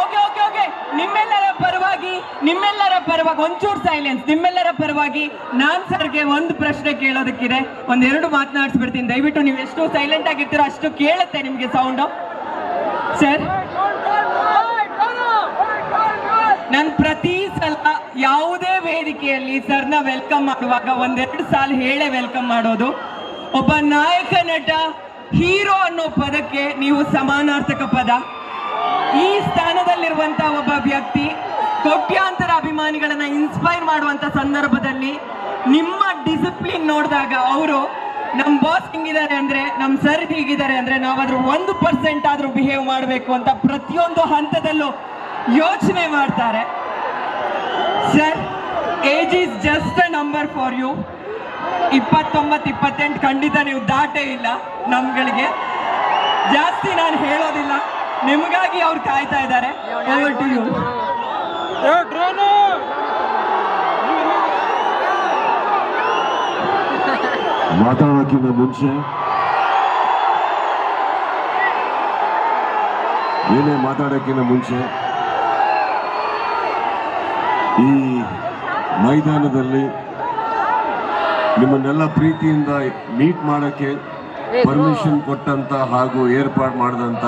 Okay okay okay. ನಿಮ್ಮೆಲ್ಲರ ಪರವಾಗಿ ನಿಮ್ಮೆಲ್ಲರ ಪರವಾಗಿ, ಒಂಚೂರು ಸೈಲೆನ್ಸ್ ನಿಮ್ಮೆಲ್ಲರ ಪರವಾಗಿ ನಾನ್ ಸರ್ಗೆ ಒಂದು ಪ್ರಶ್ನೆ ಕೇಳೋದಕ್ಕಿದೆ. ಒಂದೆರಡು ಮಾತನಾಡಿಸ್ಬಿಡ್ತೀನಿ. ದಯವಿಟ್ಟು ನೀವು ಎಷ್ಟು ಸೈಲೆಂಟ್ ಆಗಿರ್ತೀರೋ ಅಷ್ಟು ಕೇಳುತ್ತೆ ನಿಮಗೆ ಸೌಂಡು ಸರ್ ನಾನು ಪ್ರತಿ ಸಲ ಯಾವುದೇ ವೇದಿಕೆಯಲ್ಲಿ ಸರ್ನ ವೆಲ್ಕಮ್ ಮಾಡುವಾಗ ಒಂದೆರಡು ಸಾಲ ಹೇಳೇ ವೆಲ್ಕಮ್ ಮಾಡೋದು. ಒಬ್ಬ ನಾಯಕ ನಟ ಹೀರೋ ಅನ್ನೋ ಪದಕ್ಕೆ ನೀವು ಸಮಾನಾರ್ಥಕ ಪದ. ಈ ಸ್ಥಾನದಲ್ಲಿರುವಂತ ಒಬ್ಬ ವ್ಯಕ್ತಿ ಕೋಟ್ಯಾಂತರ ಅಭಿಮಾನಿಗಳನ್ನ ಇನ್ಸ್ಪೈರ್ ಮಾಡುವಂತ ಸಂದರ್ಭದಲ್ಲಿ ನಿಮ್ಮ ಡಿಸಿಪ್ಲಿನ್ ನೋಡಿದಾಗ ಅವರು ನಮ್ಮ ಬಾಸ್ ಹಿಂಗಿದ್ದಾರೆ ಅಂದ್ರೆ ನಮ್ಮ ಸರ್ ಹೀಗಿದ್ದಾರೆ ಅಂದ್ರೆ ನಾವಾದ್ರೂ ಒಂದು ಪರ್ಸೆಂಟ್ ಆದ್ರೂ ಬಿಹೇವ್ ಮಾಡಬೇಕು ಅಂತ ಪ್ರತಿಯೊಂದು ಹಂತದಲ್ಲೂ ಯೋಚನೆ ಮಾಡ್ತಾರೆ. Sir age is just a number for you ಇಪ್ಪತ್ತೊಂಬತ್ತು, ಇಪ್ಪತ್ತೆಂಟು ಖಂಡಿತ ನೀವು ದಾಟೇ ಇಲ್ಲ ನಮ್ಗಳಿಗೆ. ಜಾಸ್ತಿ ನಾನು ಹೇಳೋದಿಲ್ಲ. ನಿಮಗಾಗಿ ಅವ್ರು ಕಾಯ್ತಾ ಇದ್ದಾರೆ. ಓವರ್ ಟು ಯು ಮಾತಾಡೋಕ್ಕಿಂತ ಮುಂಚೆ ಏನೇ ಮಾತಾಡೋಕ್ಕಿಂತ ಮುಂಚೆ ಈ ಮೈದಾನದಲ್ಲಿ ನಿಮ್ಮನ್ನೆಲ್ಲ ಪ್ರೀತಿಯಿಂದ ಮೀಟ್ ಮಾಡೋಕ್ಕೆ ಪರ್ಮಿಷನ್ ಕೊಟ್ಟಂತ ಹಾಗೂ ಏರ್ಪಾಡು ಮಾಡಿದಂಥ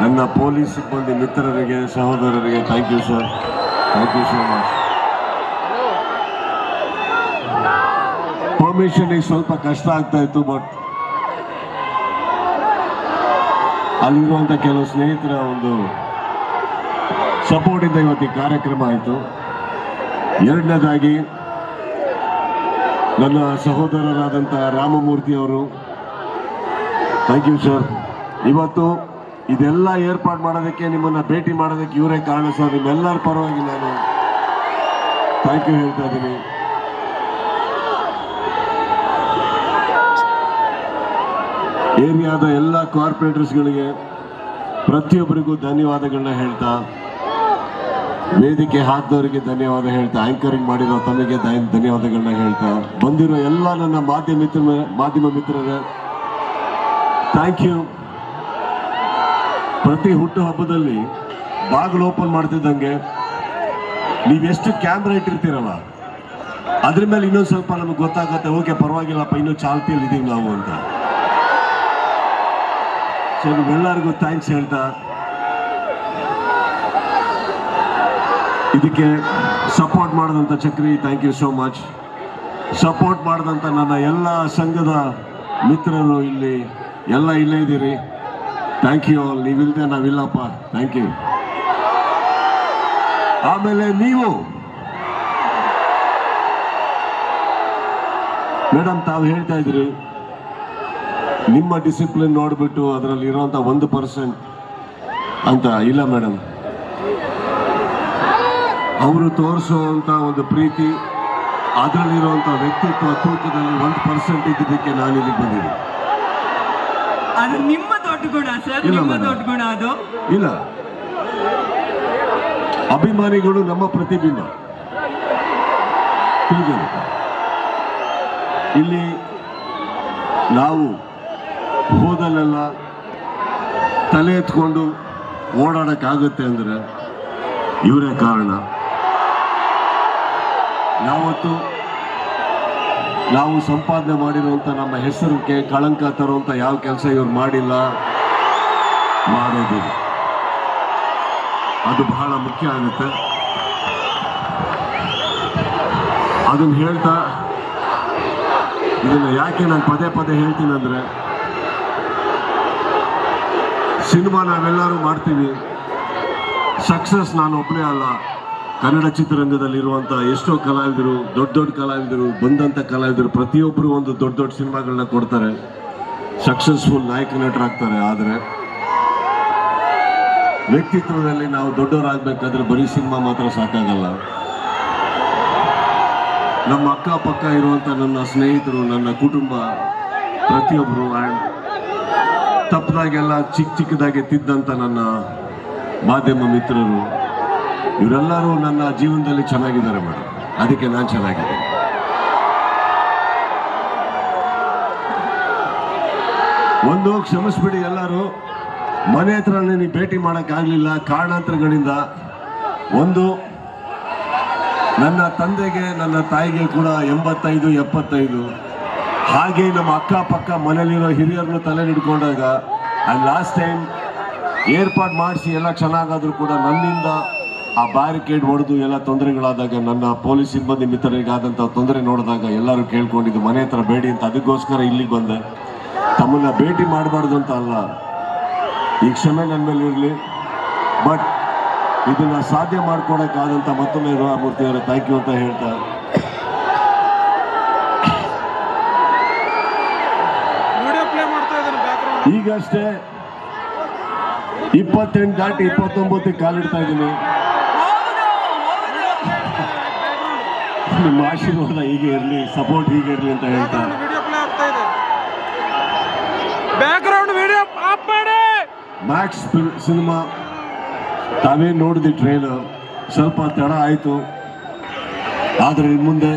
ನನ್ನ ಪೊಲೀಸ್ ಸಿಬ್ಬಂದಿ ಮಿತ್ರರಿಗೆ, ಸಹೋದರರಿಗೆ thank you sir thank you so much permission ಸ್ವಲ್ಪ ಕಷ್ಟ ಆಗ್ತಾ ಇತ್ತು ಬಟ್ ಅಲ್ಲಿರುವಂತ ಕೆಲವು ಸ್ನೇಹಿತರ ಒಂದು ಸಪೋರ್ಟ್ ಇಂದ ಇವತ್ತು ಈ ಕಾರ್ಯಕ್ರಮ ಆಯಿತು. ಎರಡನೇದಾಗಿ, ನನ್ನ ಸಹೋದರರಾದಂಥ ರಾಮಮೂರ್ತಿ ಅವರು ಥ್ಯಾಂಕ್ ಯು ಸರ್ ಇವತ್ತು ಇದೆಲ್ಲ ಏರ್ಪಾಡು ಮಾಡೋದಕ್ಕೆ ನಿಮ್ಮನ್ನ ಭೇಟಿ ಮಾಡೋದಕ್ಕೆ ಇವರೇ ಕಾರಣ ಸರ್. ನಿಮ್ಮೆಲ್ಲರ ಪರವಾಗಿ ನಾನು ಥ್ಯಾಂಕ್ ಯು ಹೇಳ್ತಾ ಇದ್ದೀನಿ. ಏರಿಯಾದ ಎಲ್ಲ ಕಾರ್ಪೊರೇಟರ್ಸ್ಗಳಿಗೆ ಪ್ರತಿಯೊಬ್ಬರಿಗೂ ಧನ್ಯವಾದಗಳನ್ನ ಹೇಳ್ತಾ, ವೇದಿಕೆ ಹಾಕಿದವರಿಗೆ ಧನ್ಯವಾದ ಹೇಳ್ತಾ ಆಂಕರಿಂಗ್ ಮಾಡಿರೋ ತಮಗೆ ಧನ್- ಧನ್ಯವಾದಗಳನ್ನ ಹೇಳ್ತಾ, ಬಂದಿರೋ ಎಲ್ಲ ನನ್ನ ಮಾಧ್ಯಮ ಮಿತ್ರ ಮಾಧ್ಯಮ ಮಿತ್ರರೇ ಥ್ಯಾಂಕ್ ಯು ಪ್ರತಿ ಹುಟ್ಟು ಹಬ್ಬದಲ್ಲಿ ಬಾಗಿಲು ಓಪನ್ ಮಾಡ್ತಿದ್ದಂಗೆ ನೀವೆಷ್ಟು ಕ್ಯಾಮ್ರಾ ಇಟ್ಟಿರ್ತೀರಲ್ಲ, ಅದ್ರ ಮೇಲೆ ಇನ್ನೊಂದು ಸ್ವಲ್ಪ ನಮಗೆ ಗೊತ್ತಾಗತ್ತೆ, ಓಕೆ, ಪರವಾಗಿಲ್ಲಪ್ಪ, ಇನ್ನೂ ಚಾಲ್ತಿಯಲ್ಲಿ ಇದೀವಿ ನಾವು ಅಂತ. ಸೊ ನಿಮ್ಮೆಲ್ಲರಿಗೂ ಥ್ಯಾಂಕ್ಸ್ ಹೇಳ್ತಾ, ಇದಕ್ಕೆ ಸಪೋರ್ಟ್ ಮಾಡಿದಂಥ Chakri thank you so much support ಮಾಡಿದಂಥ ನನ್ನ ಎಲ್ಲ ಸಂಘದ ಮಿತ್ರರು ಇಲ್ಲಿ, ಎಲ್ಲ ಇಲ್ಲೇ ಇದ್ದೀರಿ. ಥ್ಯಾಂಕ್ ಯು ನೀವಿಲ್ಲದೆ ನಾವಿಲ್ಲಪ್ಪ ಥ್ಯಾಂಕ್ ಯು ಆಮೇಲೆ ನೀವು ಮೇಡಮ್ ತಾವು ಹೇಳ್ತಾ ಇದ್ರಿ, ನಿಮ್ಮ ಡಿಸಿಪ್ಲಿನ್ ನೋಡಿಬಿಟ್ಟು ಅದರಲ್ಲಿ ಇರೋಂಥ ಒಂದು ಪರ್ಸೆಂಟ್ ಅಂತ ಇಲ್ಲ ಮೇಡಮ್ ಅವರು ತೋರಿಸುವಂಥ ಒಂದು ಪ್ರೀತಿ ಅದರಲ್ಲಿರುವಂಥ ವ್ಯಕ್ತಿತ್ವ ತೂಕದಲ್ಲಿ ಒಂದು ಪರ್ಸೆಂಟ್ ಇದ್ದಿದ್ದಕ್ಕೆ ನಾನು ಇಲ್ಲಿಗೆ ಬಂದಿದ್ದೀನಿ ನಿಮ್ಮ ದೊಡ್ಡ ಗುಣ ಸರ್ ಇಲ್ಲ ನಿಮ್ಮ madam. ದೊಡ್ಡ ಗುಣ ಅದು. ಇಲ್ಲ. ಅಭಿಮಾನಿಗಳು ನಮ್ಮ ಪ್ರತಿಬಿಂಬ. ಇಲ್ಲಿ ನಾವು ಹೋದಲ್ಲೆಲ್ಲ ತಲೆ ಎತ್ಕೊಂಡು ಓಡಾಡಕ್ಕಾಗುತ್ತೆ ಅಂದ್ರೆ ಇವರೇ ಕಾರಣ. ಯಾವತ್ತು ನಾವು ಸಂಪಾದನೆ ಮಾಡಿರುವಂಥ ನಮ್ಮ ಹೆಸರಿಗೆ ಕಳಂಕ ತರುವಂತ ಯಾವ ಕೆಲಸ ಇವ್ರು ಮಾಡಿಲ್ಲ ಮಾಡೋದಿಲ್ಲ ಅದು ಬಹಳ ಮುಖ್ಯ ಆಗುತ್ತೆ ಅದನ್ನು ಹೇಳ್ತಾ, ಇದನ್ನು ಯಾಕೆ ನಾನು ಪದೇ ಪದೇ ಹೇಳ್ತೀನಿ ಅಂದರೆ ಸಿನಿಮಾ ನಾವೆಲ್ಲರೂ ಮಾಡ್ತೀವಿ. ಸಕ್ಸಸ್ ನಾನು ಒಬ್ಬನೇ ಅಲ್ಲ. ಕನ್ನಡ ಚಿತ್ರರಂಗದಲ್ಲಿರುವಂಥ ಎಷ್ಟೋ ಕಲಾವಿದರು, ದೊಡ್ಡ ದೊಡ್ಡ ಕಲಾವಿದರು ಬಂದಂಥ ಕಲಾವಿದರು, ಪ್ರತಿಯೊಬ್ಬರು ಒಂದು ದೊಡ್ಡ ದೊಡ್ಡ ಸಿನಿಮಾಗಳನ್ನ ಕೊಡ್ತಾರೆ. ಸಕ್ಸಸ್ಫುಲ್ ನಾಯಕ ನಟರಾಗ್ತಾರೆ ಆದರೆ ವ್ಯಕ್ತಿತ್ವದಲ್ಲಿ ನಾವು ದೊಡ್ಡವರಾಗಬೇಕಾದ್ರೆ ಬರೀ ಸಿನಿಮಾ ಮಾತ್ರ ಸಾಕಾಗಲ್ಲ. ನಮ್ಮ ಅಕ್ಕಪಕ್ಕ ಇರುವಂಥ ನನ್ನ ಸ್ನೇಹಿತರು, ನನ್ನ ಕುಟುಂಬ ಪ್ರತಿಯೊಬ್ಬರು ಆ್ಯಂಡ್ ತಪ್ಪದಾಗೆಲ್ಲ ಚಿಕ್ಕ ಚಿಕ್ಕದಾಗಿ ತಿದ್ದಂಥ ನನ್ನ ಮಾಧ್ಯಮ ಮಿತ್ರರು, ಇವರೆಲ್ಲರೂ ನನ್ನ ಜೀವನದಲ್ಲಿ ಚೆನ್ನಾಗಿದ್ದಾರೆ ಮೇಡಮ್ ಅದಕ್ಕೆ ನಾನು ಚೆನ್ನಾಗಿದ್ದೀನಿ. ಒಂದು ಕ್ಷಮಿಸ್ಬಿಡಿ ಎಲ್ಲರೂ. ಮನೆ ಹತ್ರ ನನಗೆ ಭೇಟಿ ಮಾಡೋಕ್ಕಾಗಲಿಲ್ಲ ಕಾರಣಾಂತರಗಳಿಂದ ಒಂದು, ನನ್ನ ತಂದೆಗೆ ನನ್ನ ತಾಯಿಗೆ ಕೂಡ ಎಂಬತ್ತೈದು, ಎಪ್ಪತ್ತೈದು. ಹಾಗೆ ನಮ್ಮ ಅಕ್ಕಪಕ್ಕ ಮನೇಲಿರೋ ಹಿರಿಯರನ್ನು ತಲೆ ಹಿಡ್ಕೊಂಡಾಗ ಅಂಡ್ ಲಾಸ್ಟ್ ಟೈಮ್ ಏರ್ಪಾಡು ಮಾಡಿಸಿ ಎಲ್ಲ ಚೆನ್ನಾಗಾದರೂ ಕೂಡ ನನ್ನಿಂದ ಆ ಬ್ಯಾರಿಕೇಡ್ ಹೊಡೆದು ಎಲ್ಲ ತೊಂದರೆಗಳಾದಾಗ, ನನ್ನ ಪೊಲೀಸ್ ಸಿಬ್ಬಂದಿ ಮಿತ್ರರಿಗಾದಂಥ ತೊಂದರೆ ನೋಡಿದಾಗ ಎಲ್ಲರೂ ಕೇಳ್ಕೊಂಡಿದ್ದು, ಮನೆ ಹತ್ರ ಬೇಡಿ ಅಂತ. ಅದಕ್ಕೋಸ್ಕರ ಇಲ್ಲಿಗೆ ಬಂದೆ. ತಮ್ಮನ್ನ ಭೇಟಿ ಮಾಡಬಾರ್ದು ಅಂತ ಅಲ್ಲ. ಈ ಕ್ಷಮೆ ನನ್ನ ಮೇಲೆ ಇರಲಿ. ಬಟ್ ಇದನ್ನು ಸಾಧ್ಯ ಮಾಡ್ಕೊಡೋಕ್ಕಾದಂಥ ಮತ್ತೊಮ್ಮೆ ಮೂರ್ತಿ ಅವರ ಥ್ಯಾಂಕ್ ಯು ಅಂತ ಹೇಳ್ತಾ. ಈಗಷ್ಟೇ ಇಪ್ಪತ್ತೆಂಟು ದಾಟಿ ಇಪ್ಪತ್ತೊಂಬತ್ತಕ್ಕೆ ಕಾಲಿಡ್ತಾ ಇದ್ದೀನಿ. ನಿಮ್ಮ ಆಶೀರ್ವಾದ ಹೀಗೆ ಇರಲಿ ಸಪೋರ್ಟ್ ಹೀಗೆ ಇರಲಿ ಅಂತ ಹೇಳ್ತಾ. ಮ್ಯಾಕ್ಸ್ ಸಿನಿಮಾ ತಾವೇ ನೋಡಿದ್ವಿ ಟ್ರೈಲರ್ ಸ್ವಲ್ಪ ತಡ ಆಯಿತು. ಆದರೆ ಮುಂದೆ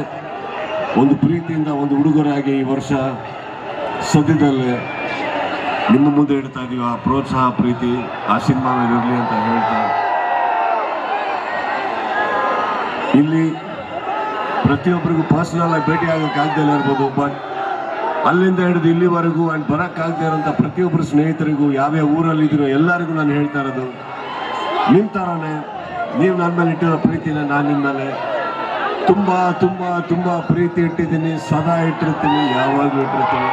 ಒಂದು ಪ್ರೀತಿಯಿಂದ ಒಂದು ಉಡುಗೊರೆಯಾಗಿ ಈ ವರ್ಷ ಸದ್ಯದಲ್ಲೇ ನಿಮ್ಮ ಮುಂದೆ ಇಡ್ತಾ ಇದೀವಿ. ಆ ಪ್ರೋತ್ಸಾಹ, ಪ್ರೀತಿ, ಆ ಸಿನಿಮಾ ಇರಲಿ ಅಂತ ಹೇಳ್ತಾ ಇಲ್ಲಿ ಪ್ರತಿಯೊಬ್ಬರಿಗೂ ಪರ್ಸನಲ್ ಆಗಿ ಭೇಟಿ ಆಗೋಕ್ಕಾಗ್ದೇ ಇರ್ಬೋದು ಬಟ್ ಅಲ್ಲಿಂದ ಹಿಡಿದು ಇಲ್ಲಿವರೆಗೂ ಅಂಡ್ ಬರೋಕ್ಕಾಗದೇ ಇರೋಂಥ ಪ್ರತಿಯೊಬ್ಬರು ಸ್ನೇಹಿತರಿಗೂ ಯಾವ್ಯಾವ ಊರಲ್ಲಿ ಇದ್ದೀರೋ ಎಲ್ಲರಿಗೂ ನಾನು ಹೇಳ್ತಾ ಇರೋದು. ನಿಮ್ಮ ಥರನೇ ನೀವು ನನ್ನ ಮೇಲೆ ಇಟ್ಟಿರೋ ಪ್ರೀತಿನ ನಾನು ನಿಮ್ಮ ಮೇಲೆ ತುಂಬ ತುಂಬ ತುಂಬ ಪ್ರೀತಿ ಇಟ್ಟಿದ್ದೀನಿ, ಸದಾ ಇಟ್ಟಿರ್ತೀನಿ, ಯಾವಾಗಲೂ ಇಟ್ಟಿರ್ತೀನಿ.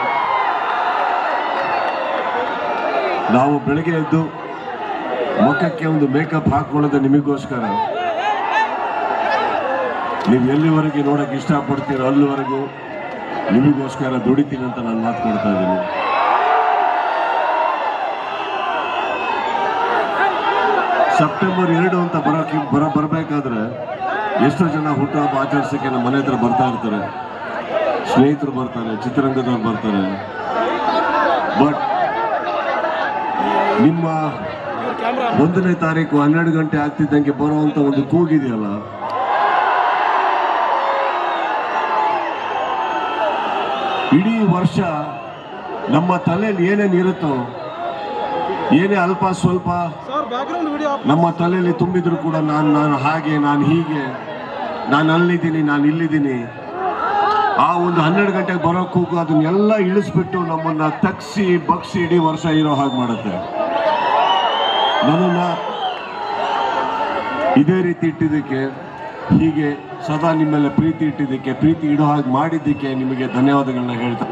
ನಾವು ಬೆಳಗ್ಗೆ ಎದ್ದು ಮುಖಕ್ಕೆ ಒಂದು ಮೇಕಪ್ ಹಾಕೊಳ್ಳೋದು ನಿಮಗೋಸ್ಕರ. ನೀವು ಎಲ್ಲಿವರೆಗೆ ನೋಡಕ್ಕೆ ಇಷ್ಟಪಡ್ತೀರೋ ಅಲ್ಲಿವರೆಗೂ ನಿಮಗೋಸ್ಕರ ದುಡಿತೀನಿ ಅಂತ ನಾನು ಮಾತು ಕೊಡ್ತಾ ಇದ್ದೀನಿ. ಸೆಪ್ಟೆಂಬರ್ ಎರಡು ಅಂತ ಬರೋಕೆ ಬರ ಬರಬೇಕಾದ್ರೆ ಎಷ್ಟೋ ಜನ ಹುಟ್ಟುಹಬ್ಬ ಆಚರಿಸೋಕೆ ನಮ್ಮ ಮನೆ ಹತ್ರ ಬರ್ತಾ ಇರ್ತಾರೆ. ಸ್ನೇಹಿತರು ಬರ್ತಾರೆ, ಚಿತ್ರರಂಗದವ್ರು ಬರ್ತಾರೆ. ಬಟ್ ನಿಮ್ಮ ಒಂದನೇ ತಾರೀಕು ಹನ್ನೆರಡು ಗಂಟೆ ಆಗ್ತಿದ್ದಂಗೆ ಬರುವಂತ ಒಂದು ಕೂಗಿದೆಯಲ್ಲ ಇಡೀ ವರ್ಷ ನಮ್ಮ ತಲೆಯಲ್ಲಿ ಏನೇನು ಇರುತ್ತೋ ಏನೇ ಅಲ್ಪ ಸ್ವಲ್ಪ ನಮ್ಮ ತಲೆಯಲ್ಲಿ ತುಂಬಿದ್ರು ಕೂಡ ನಾನು ನಾನು ಹಾಗೆ ನಾನು ಹೀಗೆ ನಾನು ಅಲ್ಲಿದ್ದೀನಿ ನಾನು ಇಲ್ಲಿದ್ದೀನಿ. ಆ ಒಂದು ಹನ್ನೆರಡು ಗಂಟೆಗೆ ಬರೋ ಕೂಗು ಅದನ್ನೆಲ್ಲ ಇಳಿಸ್ಬಿಟ್ಟು ನಮ್ಮನ್ನು ತಗ್ಸಿ ಬಗ್ಸಿ ಇಡೀ ವರ್ಷ ಇರೋ ಹಾಗೆ ಮಾಡುತ್ತೆ. ನನ್ನನ್ನು ಇದೇ ರೀತಿ ಇಟ್ಟಿದ್ದಕ್ಕೆ ಹೀಗೆ ಸದಾ ನಿಮ್ಮೆಲ್ಲ ಪ್ರೀತಿ ಇಟ್ಟಿದ್ದಕ್ಕೆ, ಪ್ರೀತಿ ಇಡೋ ಹಾಗೆ ಮಾಡಿದ್ದಕ್ಕೆ ನಿಮಗೆ ಧನ್ಯವಾದಗಳನ್ನ ಹೇಳ್ತಾ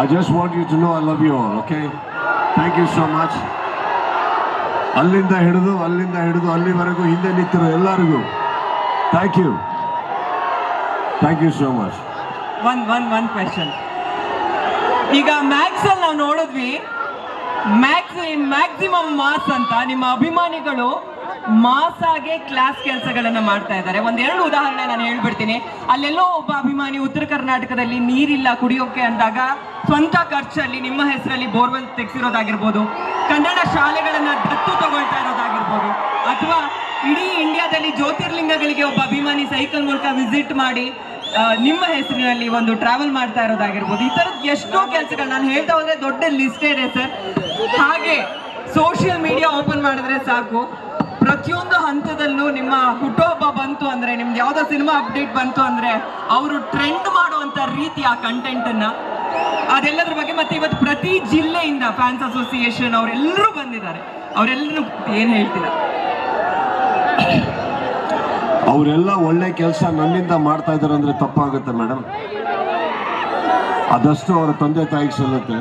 I just want you to know I love you all okay thank you so much ಅಲ್ಲಿಂದ ಹಿಡಿದು ಅಲ್ಲಿಂದ ಹಿಡಿದು, ಅಲ್ಲಿವರೆಗೂ ಹಿಂದೆ ನಿಂತಿರೋ ಎಲ್ಲರಿಗೂ. Thank you thank you so much one one one question ಈಗ ಮ್ಯಾಕ್ಸ್ ಅಲ್ಲಿ ನಾವು ನೋಡಿದ್ವಿ ಮ್ಯಾಕ್ಸ್ ಮ್ಯಾಕ್ಸಿಮಮ್ ಮಾಸ್ ಅಂತ ನಿಮ್ಮ ಅಭಿಮಾನಿಗಳು ಮಾಸ್ ಆಗಿ ಕ್ಲಾಸ್ ಕೆಲಸಗಳನ್ನ ಮಾಡ್ತಾ ಇದ್ದಾರೆ. ಒಂದೆರಡು ಉದಾಹರಣೆ ನಾನು ಹೇಳ್ಬಿಡ್ತೀನಿ. ಅಲ್ಲೆಲ್ಲೋ ಒಬ್ಬ ಅಭಿಮಾನಿ ಉತ್ತರ ಕರ್ನಾಟಕದಲ್ಲಿ ನೀರಿಲ್ಲ ಕುಡಿಯೋಕೆ ಅಂದಾಗ ಸ್ವಂತ ಖರ್ಚಲ್ಲಿ ನಿಮ್ಮ ಹೆಸರಲ್ಲಿ ಬೋರ್ವೆಲ್ ತೆಗೆಸಿರೋದಾಗಿರ್ಬೋದು, ಕನ್ನಡ ಶಾಲೆಗಳನ್ನ ದತ್ತು ತಗೊಳ್ತಾ ಇರೋದಾಗಿರ್ಬೋದು, ಅಥವಾ ಇಡೀ ಇಂಡಿಯಾದಲ್ಲಿ ಜ್ಯೋತಿರ್ಲಿಂಗಗಳಿಗೆ ಒಬ್ಬ ಅಭಿಮಾನಿ ಸೈಕಲ್ ಮೂಲಕ ವಿಸಿಟ್ ಮಾಡಿ ನಿಮ್ಮ ಹೆಸರಿನಲ್ಲಿ ಒಂದು ಟ್ರಾವೆಲ್ ಮಾಡ್ತಾ ಇರೋದಾಗಿರ್ಬೋದು. ಈ ತರದ್ ಎಷ್ಟೋ ಕೆಲಸಗಳು ನಾನು ಹೇಳ್ತಾ ಹೋದ್ರೆ ದೊಡ್ಡ ಲಿಸ್ಟೇ ಇದೆ ಸರ್. ಹಾಗೆ ಸೋಷಿಯಲ್ ಮೀಡಿಯಾ ಓಪನ್ ಮಾಡಿದ್ರೆ ಸಾಕು. ಪ್ರತಿಯೊಂದು ಹಂತದಲ್ಲೂ ನಿಮ್ಮ ಹುಟ್ಟುಹಬ್ಬ ಬಂತು ಅಂದ್ರೆ ನಿಮ್ದು ಯಾವ್ದೋ ಸಿನಿಮಾ ಅಪ್ಡೇಟ್ ಬಂತು ಅಂದ್ರೆ, ಅವರು ಟ್ರೆಂಡ್ ಮಾಡುವಂತ ರೀತಿ ಆ ಕಂಟೆಂಟ್ ಅನ್ನ. ಅದೆಲ್ಲದ್ರ ಬಗ್ಗೆ ಮತ್ತೆ ಇವತ್ತು ಪ್ರತಿ ಜಿಲ್ಲೆಯಿಂದ ಫ್ಯಾನ್ಸ್ ಅಸೋಸಿಯೇಷನ್ ಅವರೆಲ್ಲರೂ ಬಂದಿದ್ದಾರೆ. ಅವರೆಲ್ಲರೂ ಏನ್ ಹೇಳ್ತೀರಾ? ಅವರೆಲ್ಲ ಒಳ್ಳೆ ಕೆಲಸ ನನ್ನಿಂದ ಮಾಡ್ತಾ ಇದ್ದಾರೆ ಅಂದ್ರೆ ತಪ್ಪಾಗುತ್ತೆ ಮೇಡಮ್ ಅದಷ್ಟು ಅವರ ತಂದೆ ತಾಯಿಗೆ ಸಲ್ಲುತ್ತೆ.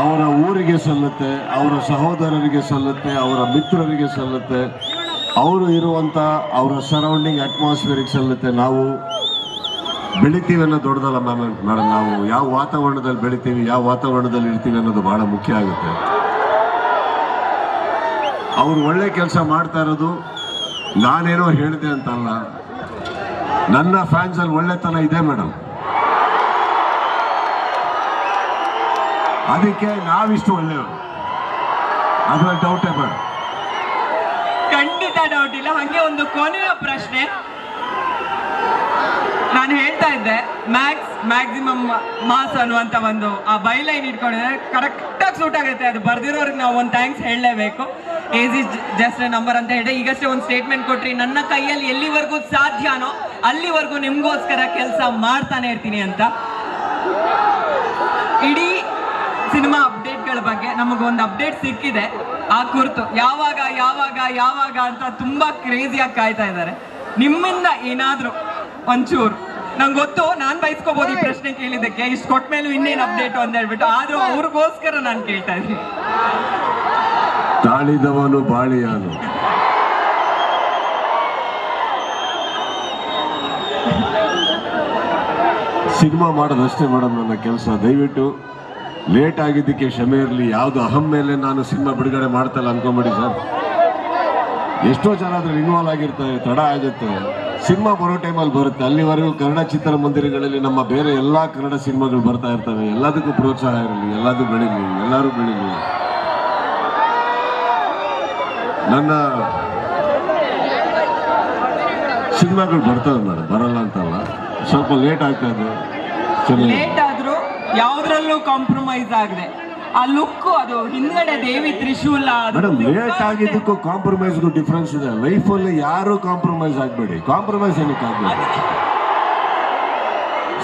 ಅವರ ಊರಿಗೆ ಸಲ್ಲುತ್ತೆ, ಅವರ ಸಹೋದರರಿಗೆ ಸಲ್ಲುತ್ತೆ, ಅವರ ಮಿತ್ರರಿಗೆ ಸಲ್ಲುತ್ತೆ. ಅವರು ಇರುವಂಥ ಅವರ ಸರೌಂಡಿಂಗ್ ಅಟ್ಮಾಸ್ಫಿಯರಿಗೆ ಸಲ್ಲುತ್ತೆ. ನಾವು ಬೆಳಿತೀವಿ ಅನ್ನೋದು ದೊಡ್ಡದಲ್ಲ ಮ್ಯಾಮ್, ಮೇಡಮ್, ನಾವು ಯಾವ ವಾತಾವರಣದಲ್ಲಿ ಬೆಳಿತೀವಿ, ಯಾವ ವಾತಾವರಣದಲ್ಲಿ ಇರ್ತೀವಿ ಅನ್ನೋದು ಬಹಳ ಮುಖ್ಯ ಆಗುತ್ತೆ. ಅವರು ಒಳ್ಳೆ ಕೆಲಸ ಮಾಡ್ತಾ ಇರೋದು ನಾನೇನೋ ಹೇಳಿದೆ ಅಂತಲ್ಲ, ನನ್ನ ಫ್ಯಾನ್ಸಲ್ಲಿ ಒಳ್ಳೆತನ ಇದೆ ಮೇಡಮ್. ಅದಕ್ಕೆ ನಾವಿಷ್ಟು ಒಳ್ಳೆಯವರು. ಅದ್ರಲ್ಲಿ ಡೌಟ್ ಬೇಡ. ಖಂಡಿತ ಡೌಟ್ ಇಲ್ಲ. ಹಾಗೆ ಒಂದು ಕೊನೆಯ ಪ್ರಶ್ನೆ. ನಾನು ಹೇಳ್ತಾ ಇದ್ದೆ ಮ್ಯಾಕ್ಸ್ ಮ್ಯಾಕ್ಸಿಮಮ್ ಮಾಸ್ ಅನ್ನುವಂತ ಒಂದು, ಆ ಬೈಲೈನ್ ಇಟ್ಕೊಂಡಿದ್ರೆ ಕರೆಕ್ಟಾಗಿ ಸೂಟ್ ಆಗುತ್ತೆ. ಅದು ಬರ್ದಿರೋರಿಗೆ ನಾವು ಒಂದು ಥ್ಯಾಂಕ್ಸ್ ಹೇಳಲೇಬೇಕು. ಏಜ್ ಇಸ್ ಜಸ್ಟ್ ನಂಬರ್ ಅಂತ ಹೇಳಿ ಈಗಷ್ಟೇ ಒಂದು ಸ್ಟೇಟ್ಮೆಂಟ್ ಕೊಟ್ರಿ, ನನ್ನ ಕೈಯಲ್ಲಿ ಎಲ್ಲಿವರೆಗೂ ಸಾಧ್ಯನೋ ಅಲ್ಲಿವರೆಗೂ ನಿಮಗೋಸ್ಕರ ಕೆಲಸ ಮಾಡ್ತಾನೆ ಇರ್ತೀನಿ ಅಂತ ಇಡೀ ಸಿನಿಮಾ ಅಪ್ಡೇಟ್ಗಳ ಬಗ್ಗೆ ನಮಗೊಂದು ಅಪ್ಡೇಟ್ ಸಿಕ್ಕಿದೆ. ಆ ಕುರ್ತು ಯಾವಾಗ ಯಾವಾಗ ಯಾವಾಗ ಅಂತ ತುಂಬಾ ಕ್ರೇಜಿಯಾಗಿ ಕಾಯ್ತಾ ಇದ್ದಾರೆ. ನಿಮ್ಮಿಂದ ಏನಾದ್ರೂ ಒಂಚೂರು. ನಂಗೆ ಗೊತ್ತು, ನಾನು ಬಯಸ್ಕೋಬಹುದು ಈ ಪ್ರಶ್ನೆ ಕೇಳಿದ್ದಕ್ಕೆ. ಇಷ್ಟು ಕೊಟ್ಟ ಮೇಲೂ ಇನ್ನೇನು ಅಪ್ಡೇಟ್ ಅಂತ ಹೇಳ್ಬಿಟ್ಟು, ಆದ್ರೂ ಅವ್ರಿಗೋಸ್ಕರ ನಾನು ಕೇಳ್ತಾ ಇದ್ದೀನಿ. ತಾಳಿದವನು ಬಾಳಿಯಾನು. ಸಿನಿಮಾ ಮಾಡೋದಷ್ಟೇ ಮೇಡಮ್ ನನ್ನ ಕೆಲಸ. ದಯವಿಟ್ಟು ಲೇಟ್ ಆಗಿದ್ದಕ್ಕೆ ಕ್ಷಮೆ ಇರಲಿ. ಯಾವುದು ಅಹಂ ಮೇಲೆ ನಾನು ಸಿನಿಮಾ ಬಿಡುಗಡೆ ಮಾಡ್ತಲ್ಲ ಅನ್ಕೊಂಬಿಡಿ ಸರ್. ಎಷ್ಟೋ ಜನ ಅದ್ರಲ್ಲಿ ಇನ್ವಾಲ್ವ್ ಆಗಿರ್ತಾರೆ ತಡ ಆಗುತ್ತೆ ಸಿನಿಮಾ ಬರೋ ಟೈಮಲ್ಲಿ ಬರುತ್ತೆ. ಅಲ್ಲಿವರೆಗೂ ಕನ್ನಡ ಚಿತ್ರಮಂದಿರಗಳಲ್ಲಿ ನಮ್ಮ ಬೇರೆ ಎಲ್ಲಾ ಕನ್ನಡ ಸಿನಿಮಾಗಳು ಬರ್ತಾ ಇರ್ತವೆ. ಎಲ್ಲದಕ್ಕೂ ಪ್ರೋತ್ಸಾಹ ಇರಲಿ. ಎಲ್ಲದೂ ಬೆಳೀಲಿ. ಎಲ್ಲರೂ ಬೆಳೀಲಿ. ನನ್ನ ಸಿನಿಮಾಗಳು ಬರ್ತವೆ ಮೇಡಮ್. ಬರಲ್ಲ ಅಂತಲ್ಲ. ಸ್ವಲ್ಪ ಲೇಟ್ ಆಗ್ತಾ ಇದೆ. ಯಾವ್ದ್ರಲ್ಲೂ ಕಾಂಪ್ರಮೈಸ್ ಆಗದೆ. ಆ ಲುಕ್ ಅದು ಹಿಂದ್ಗಡೆ ದೇವಿ ತ್ರಿಶೂಲ ಮೇಡಮ್ ಲೇಟ್. ಆಗಿದ್ದಕ್ಕೂ ಕಾಂಪ್ರಮೈಸ್ಗೂ ಡಿಫ್ರೆನ್ಸ್ ಇದೆ. ಅಲ್ಲಿ ಯಾರು ಕಾಂಪ್ರಮೈಸ್ ಆಗಬೇಡಿ. ಕಾಂಪ್ರಮೈಸ್ ಏನಕ್ಕೆ ಆಗಬೇಡಿ?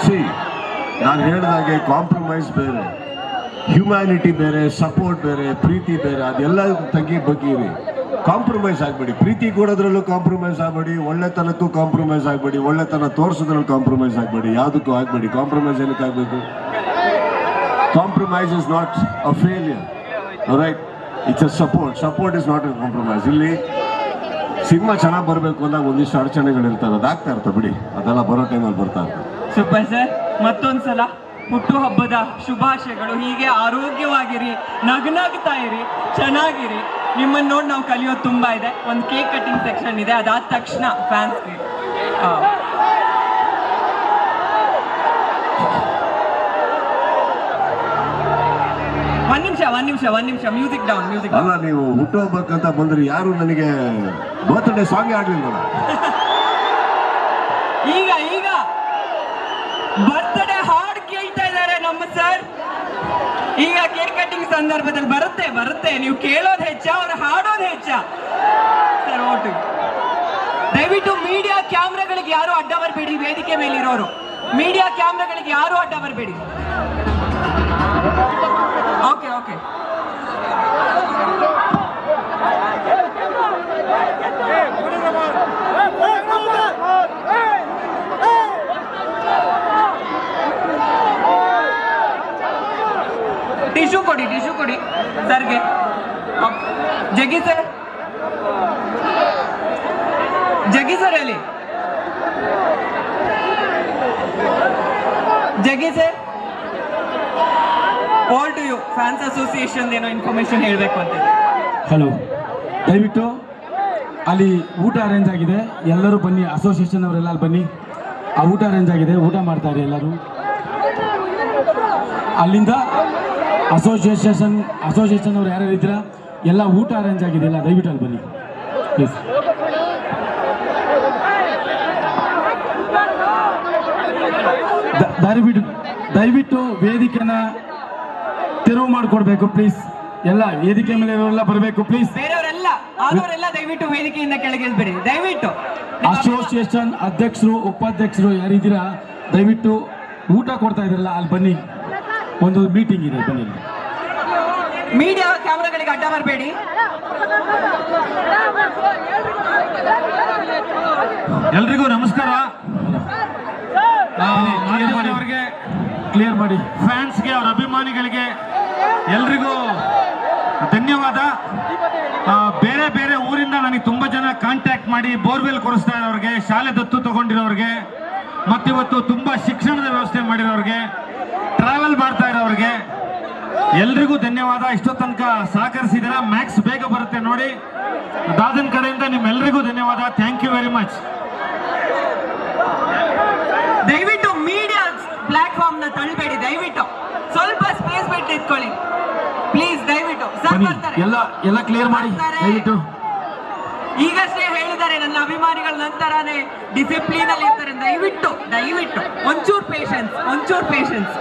ಸಿ ನಾನು ಹೇಳಿದಾಗೆ ಕಾಂಪ್ರಮೈಸ್ ಬೇರೆ ಹ್ಯುಮ್ಯಾನಿಟಿ ಬೇರೆ ಸಪೋರ್ಟ್ ಬೇರೆ ಪ್ರೀತಿ ಬೇರೆ ಅದೆಲ್ಲ ತಗ್ಗಿ ಬಗ್ಗಿರಿ ಕಾಂಪ್ರಮೈಸ್ ಆಗಬೇಡಿ. ಪ್ರೀತಿ ಕೊಡೋದ್ರಲ್ಲೂ ಕಾಂಪ್ರಮೈಸ್ ಆಗಬೇಡಿ ಒಳ್ಳೆತನಕ್ಕೂ ಕಾಂಪ್ರಮೈಸ್ ಆಗಬೇಡಿ ಒಳ್ಳೆತನ ತೋರಿಸೋದ್ರಲ್ಲಿ ಕಾಂಪ್ರಮೈಸ್ ಆಗಬೇಡಿ ಯಾವುದಕ್ಕೂ ಆಗಬೇಡಿ. ಕಾಂಪ್ರಮೈಸ್ ಏನಕ್ಕೆ ಆಗಬೇಕು? Compromise is not a failure right it's a support support is not a compromise ಇಲ್ಲಿ ಸಿನಿಮಾ ಚೆನ್ನಾಗಿ ಬರಬೇಕು ಅಂದಾಗ ಒಂದಿಷ್ಟು ಅಡಚಣೆಗಳಿರ್ತವೆ ಅದಾಗ್ತಾ ಇರ್ತವೆ ಬಿಡಿ. ಅದೆಲ್ಲ ಬರೋ ಟೈಮಲ್ಲಿ ಬರ್ತಾ ಇರ್ತವೆ ಸೂಪರ್ ಸರ್ ಮತ್ತೊಂದ್ಸಲ ಹುಟ್ಟು ಹಬ್ಬದ ಶುಭಾಶಯಗಳು. ಹೀಗೆ ಆರೋಗ್ಯವಾಗಿರಿ, ನಗ್ನಗ್ತಾ ಇರಿ, ಚೆನ್ನಾಗಿರಿ. ನಿಮ್ಮನ್ನು ನೋಡಿ ನಾವು ಕಲಿಯೋದು ತುಂಬ ಇದೆ. ಒಂದು ಕೇಕ್ ಕಟಿಂಗ್ ಸೆಕ್ಷನ್ ಇದೆ. ಅದಾದ ತಕ್ಷಣ ಫ್ಯಾನ್ಸ್ಗೆ ನಿಮಿಷ ಒಂದ್ ನಿಮಿಷ ಮ್ಯೂಸಿಕ್ ಡೌನ್ ಮ್ಯೂಸಿಕ್ ಅಲ್ಲ ನೀವು ಹುಟ್ಟುಹಬ್ಬಕ್ಕಂತ ಬಂದ್ರೆ ಯಾರು ನನಗೆ ಬರ್ತ್ಡೇ ಸಾಂಗ್ ಆಡ್ಲಿಲ್ಲ ಈಗ ಈಗ ಬರ್ತ್ಡೇ ಹಾಡ್ ಕೇಳ್ತಾ ಇದ್ದಾರೆ ನಮ್ಮ ಸರ್ ಈಗ ಕೇಕ್ ಕಟ್ಟಿಂಗ್ ಸಂದರ್ಭದಲ್ಲಿ ಬರುತ್ತೆ ಬರುತ್ತೆ. ನೀವು ಕೇಳೋದ್ ಹೆಚ್ಚ ಅವ್ರು ಹಾಡೋದು ಹೆಚ್ಚ. Sir vote. ದಯವಿಟ್ಟು ಮೀಡಿಯಾ ಕ್ಯಾಮ್ರಾಗಳಿಗೆ ಯಾರು ಅಡ್ಡ ಬರಬೇಡಿ ವೇದಿಕೆ ಮೇಲಿರೋರು. ಮೀಡಿಯಾ ಕ್ಯಾಮ್ರಾಗಳಿಗೆ ಯಾರು ಅಡ್ಡ ಬರಬೇಡಿ. ಓಕೆ ಓಕೆ ಟಿಶ್ಯೂ ಕೊಡಿ ಟಿಶ್ಯೂ ಕೊಡಿ. ಸರ್ಗೆ. ಜಗ್ಗಿ ಸರ್. ಜಗ್ಗಿ ಸರ್ ಹೇಳಿ Jaggi sir. All to you fans association ಏನೋ ಇನ್ಫಾರ್ಮೇಶನ್ ಹೇಳಬೇಕು ಅಂತ ಹಲೋ ದಯವಿಟ್ಟು ಅಲ್ಲಿ ಊಟ ಅರೇಂಜ್ ಆಗಿದೆ. ಎಲ್ಲರೂ ಬನ್ನಿ ಅಸೋಸಿಯೇಷನ್ ಅವರೆಲ್ಲ ಅಲ್ಲಿ ಬನ್ನಿ. ಆ ಊಟ ಅರೇಂಜ್ ಆಗಿದೆ. ಊಟ ಮಾಡ್ತಾರೆ ಎಲ್ಲರೂ. ಅಲ್ಲಿಂದ ಅಸೋಸಿಯೇಷನ್ ಅಸೋಸಿಯೇಷನ್ ಅವ್ರು ಯಾರ್ಯಾರು ಇದ್ದೀರಾ? ಎಲ್ಲ ಊಟ ಅರೇಂಜ್ ಆಗಿದೆ ಎಲ್ಲ ದಯವಿಟ್ಟು ಅಲ್ಲಿ ಬನ್ನಿ. ಪ್ಲೀಸ್ ದಯವಿಟ್ಟು ದಯವಿಟ್ಟು ವೇದಿಕೆನ ತೆರವು ಮಾಡಿಕೊಡ್ಬೇಕು ಪ್ಲೀಸ್ ಎಲ್ಲ ವೇದಿಕೆ ಮೇಲೆ ಇರೋರೆಲ್ಲ ಬರಬೇಕು ಪ್ಲೀಸ್ ಬೇರೆಯವರೆಲ್ಲ ಆದವರೆಲ್ಲ ದಯವಿಟ್ಟು ವೇದಿಕೆಯಿಂದ ಕೆಳಗೆ ಇಳ್ಬೇಡಿ. ದಯವಿಟ್ಟು. ಅಸೋಸಿಯೇಷನ್ ಅಧ್ಯಕ್ಷರು ಉಪಾಧ್ಯಕ್ಷರು ಯಾರಿದ್ದೀರಾ ದಯವಿಟ್ಟು ಊಟ ಕೊಡ್ತಾ ಇದ್ರಲ್ಲ ಅಲ್ಲಿ ಬನ್ನಿ. ಒಂದು ಮೀಟಿಂಗ್ ಇದೆ ಬನ್ನಿ. ಮೀಡಿಯಾ ಕ್ಯಾಮ್ರಾಗಳಿಗೆ ಅಡ್ಡ ಬರಬೇಡಿ. ಎಲ್ರಿಗೂ ನಮಸ್ಕಾರ. ಅವರಿಗೆ ಕ್ಲಿಯರ್ ಮಾಡಿ? ಫ್ಯಾನ್ಸ್ಗೆ ಅವರ ಅಭಿಮಾನಿಗಳಿಗೆ ಎಲ್ರಿಗೂ ಧನ್ಯವಾದ. ಆ, ಬೇರೆ ಬೇರೆ ಊರಿಂದ ನನಗೆ ತುಂಬ ಜನ ಕಾಂಟ್ಯಾಕ್ಟ್ ಮಾಡಿ ಬೋರ್ವೆಲ್ ಕೊಡಿಸ್ತಾ ಇರೋರಿಗೆ ಶಾಲೆ ದತ್ತು ತಗೊಂಡಿರೋರಿಗೆ ಮತ್ತಿವತ್ತು ತುಂಬ ಶಿಕ್ಷಣದ ವ್ಯವಸ್ಥೆ ಮಾಡಿರೋರಿಗೆ ಟ್ರಾವೆಲ್ ಮಾಡ್ತಾ ಇರೋರಿಗೆ ಎಲ್ರಿಗೂ ಧನ್ಯವಾದ. ಇಷ್ಟೋ ತನಕ ಸಹಕರಿಸಿದಿರ. ಮ್ಯಾಕ್ಸ್ ಬೇಗ ಬರುತ್ತೆ ನೋಡಿ. ದಾದನ್ ಕಡೆಯಿಂದ ನಿಮ್ಮೆಲ್ಲರಿಗೂ ಧನ್ಯವಾದ. ಥ್ಯಾಂಕ್ ಯು ವೆರಿ ಮಚ್ ದಯವಿಟ್ಟು ಮೀಡಿಯಾ ಪ್ಲಾಟ್ಫಾರ್ಮ್ನ ತಳ್ಬೇಡಿ ದಯವಿಟ್ಟು. ಸ್ವಲ್ಪ ಸ್ಪೇಸ್ ಬಿಟ್ಟು ಇಟ್ಕೊಳ್ಳಿ. ಪ್ಲೀಸ್ ದಯವಿಟ್ಟು. ಸರ್ ಎಲ್ಲ ಎಲ್ಲ ಕ್ಲಿಯರ್ ಮಾಡಿ. ದಯವಿಟ್ಟು. ಈಗಷ್ಟೇ ಹೇಳಿದ್ದಾರೆ ನನ್ನ ಅಭಿಮಾನಿಗಳ ನಂತರನೇ ಡಿಸಿಪ್ಲಿನ್ ಅಲ್ಲಿ ಇರ್ತಾರೆ. ದಯವಿಟ್ಟು ದಯವಿಟ್ಟು. ಒಂಚೂರ್ ಪೇಷನ್ಸ್ ಒಂಚೂರ್ ಪೇಷನ್ಸ್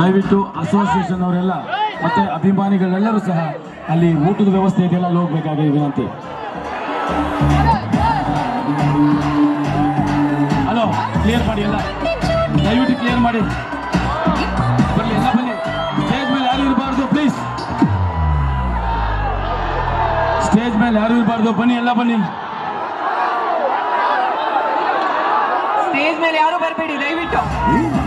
ದಯವಿಟ್ಟು ಅಸೋಸಿಯೇಷನ್ ಅವರೆಲ್ಲ, ಮತ್ತೆ ಅಭಿಮಾನಿಗಳೆಲ್ಲರೂ ಸಹ ಅಲ್ಲಿ ಊಟದ ವ್ಯವಸ್ಥೆ ಇದೆಲ್ಲ ಹೋಗ್ಬೇಕಾಗಿದೆ ಹೋಗ್ಬೇಕಾಗಿ ವಿನಂತಿ. ಹಲೋ ಕ್ಲಿಯರ್ ಮಾಡಿ ಎಲ್ಲ. ದಯವಿಟ್ಟು ಕ್ಲಿಯರ್ ಮಾಡಿ. ಬರಲಿ, ಎಲ್ಲ ಬನ್ನಿ ಸ್ಟೇಜ್ ಮೇಲೆ ಯಾರು ಇರಬಾರ್ದು ಪ್ಲೀಸ್ ಸ್ಟೇಜ್ ಮೇಲೆ ಯಾರು ಇರಬಾರ್ದು, ಬನ್ನಿ, ಎಲ್ಲ ಬನ್ನಿ. ಸ್ಟೇಜ್ ಮೇಲೆ ಯಾರು ಬರಬೇಡಿ ದಯವಿಟ್ಟು.